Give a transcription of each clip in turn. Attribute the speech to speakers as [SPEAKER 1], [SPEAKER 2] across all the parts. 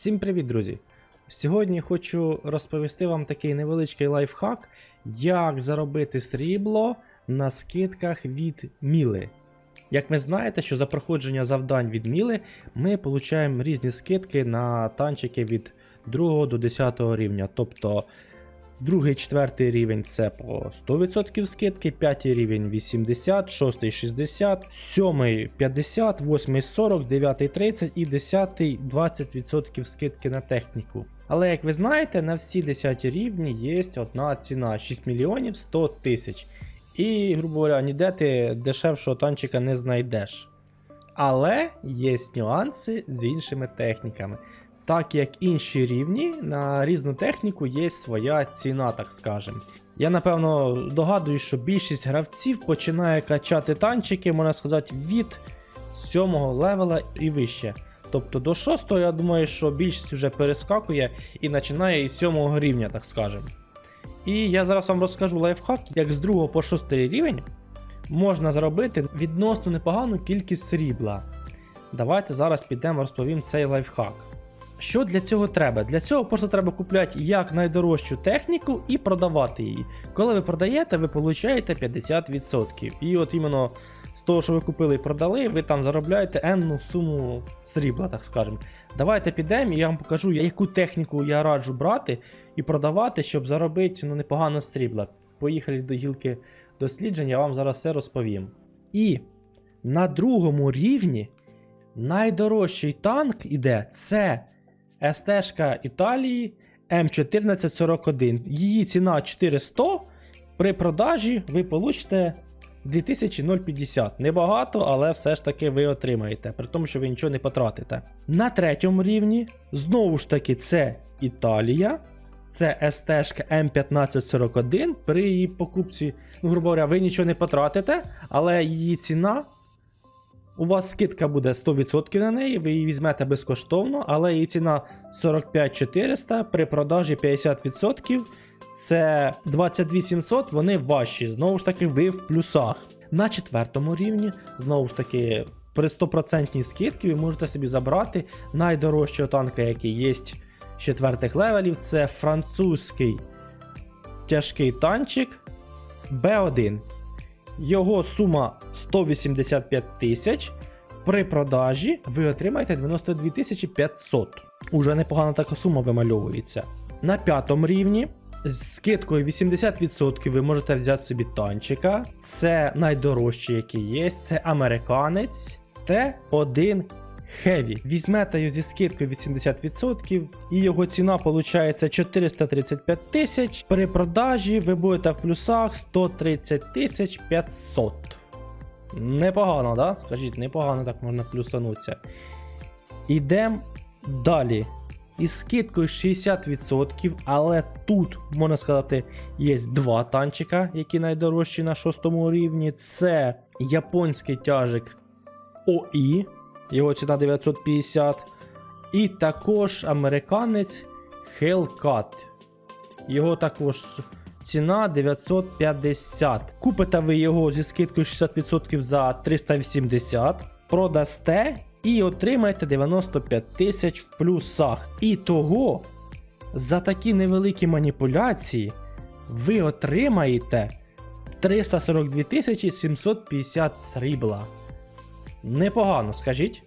[SPEAKER 1] Всім привіт, друзі! Сьогодні хочу розповісти вам такий невеличкий лайфхак, як заробити срібло на скидках від Міли. Як ви знаєте, що за проходження завдань від Міли ми отримуємо різні скидки на танчики від 2 до 10 рівня. Тобто другий, четвертий рівень це по 100% скидки, п'ятий рівень 80, шостий 60, сьомий 50, восьмий 40, дев'ятий 30 і десятий 20% скидки на техніку. Але як ви знаєте, на всі 10 рівні є одна ціна 6 мільйонів 100 тисяч. І, грубо говоря, ніде ти дешевшого танчика не знайдеш. Але є нюанси з іншими техніками. Так як інші рівні, на різну техніку є своя ціна, так скажем. Я напевно догадуюсь, що більшість гравців починає качати танчики, можна сказати, від 7 левела і вище. Тобто до 6 я думаю, що більшість вже перескакує і починає із 7 рівня, так скажем. І я зараз вам розкажу лайфхак, як з 2 по 6 рівень можна зробити відносно непогану кількість срібла. Давайте зараз підемо розповім цей лайфхак. Що для цього треба? Для цього просто треба купляти як найдорожчу техніку і продавати її. Коли ви продаєте, ви получаєте 50%. І от іменно з того, що ви купили і продали, ви там заробляєте енну суму срібла, так скажемо. Давайте підемо і я вам покажу, яку техніку я раджу брати і продавати, щоб заробити ну, непогано срібла. Поїхали до гілки досліджень, я вам зараз все розповім. І на другому рівні найдорожчий танк іде це СТ-шка Італії М1441. Її ціна 400. При продажі ви получите 2050. Небагато, але все ж таки ви отримаєте, при тому, що ви нічого не потратите. На третьому рівні, знову ж таки, це Італія. Це СТ-шка М1541. При її покупці, ну, грубо говоря, ви нічого не потратите, але її ціна у вас скидка буде 100% на неї, ви її візьмете безкоштовно, але її ціна 45 400 при продажі 50%. Це 22700, вони ваші. Знову ж таки, ви в плюсах. На четвертому рівні, знову ж таки, при 100% скидці ви можете собі забрати найдорожчого танка, який є з четвертих левелів. Це французький тяжкий танчик B1. Його сума 185 тисяч. При продажі ви отримаєте 92 500. Уже непогана така сума вимальовується. На п'ятому рівні з скидкою 80% ви можете взяти собі танчика. Це найдорожчий, який є. Це американець Т1 Heavy. Візьмете його зі скидкою 80% і його ціна виходить 435 тисяч. При продажі ви будете в плюсах 130 тисяч 500. Непогано, да? Скажіть, непогано так можна плюсанутися. Ідемо далі. Із скидкою 60%, але тут, можна сказати, є два танчика, які найдорожчі на 6 рівні. Це японський тяжик ОІ, його ціна 950. І також американець Hellcat. Його також ціна 950. Купите ви його зі скидкою 60% за 380, продасте і отримаєте 95 тисяч в плюсах. І того за такі невеликі маніпуляції ви отримаєте 342 тисячі 750 срібла. Непогано, скажіть?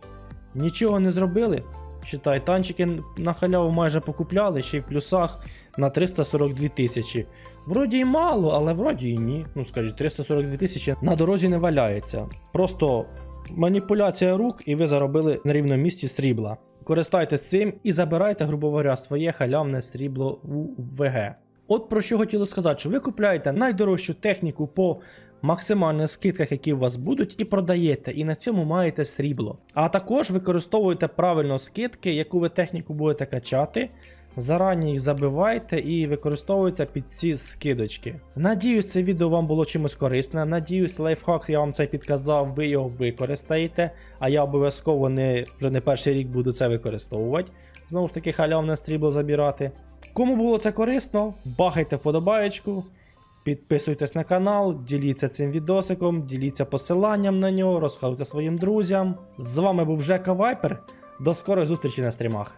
[SPEAKER 1] Нічого не зробили? Считай, танчики на халяву майже покупляли, ще й в плюсах на 342 тисячі. Вроді і мало, але вроді і ні. Ну скажіть, 342 тисячі на дорозі не валяється. Просто маніпуляція рук, і ви заробили на рівному місці срібла. Користайтесь цим і забирайте, грубо говоря, своє халявне срібло у ВГ. От про що хотіло сказати, що ви купляєте найдорожчу техніку по максимальних скидках, які у вас будуть, і продаєте, і на цьому маєте срібло. А також використовуєте правильно скидки, яку ви техніку будете качати. Зарані їх забивайте і використовуйте під ці скидочки. Надіюсь, це відео вам було чимось корисне. Надіюсь, лайфхак я вам це підказав, ви його використаєте, а я обов'язково не, вже не перший рік буду це використовувати. Знову ж таки, халявне стрібло забирати. Кому було це корисно, бахайте вподобаєчку. Підписуйтесь на канал, діліться цим відосиком, діліться посиланням на нього, розказуйте своїм друзям. З вами був Жека Вайпер. До скорої зустрічі на стрімах.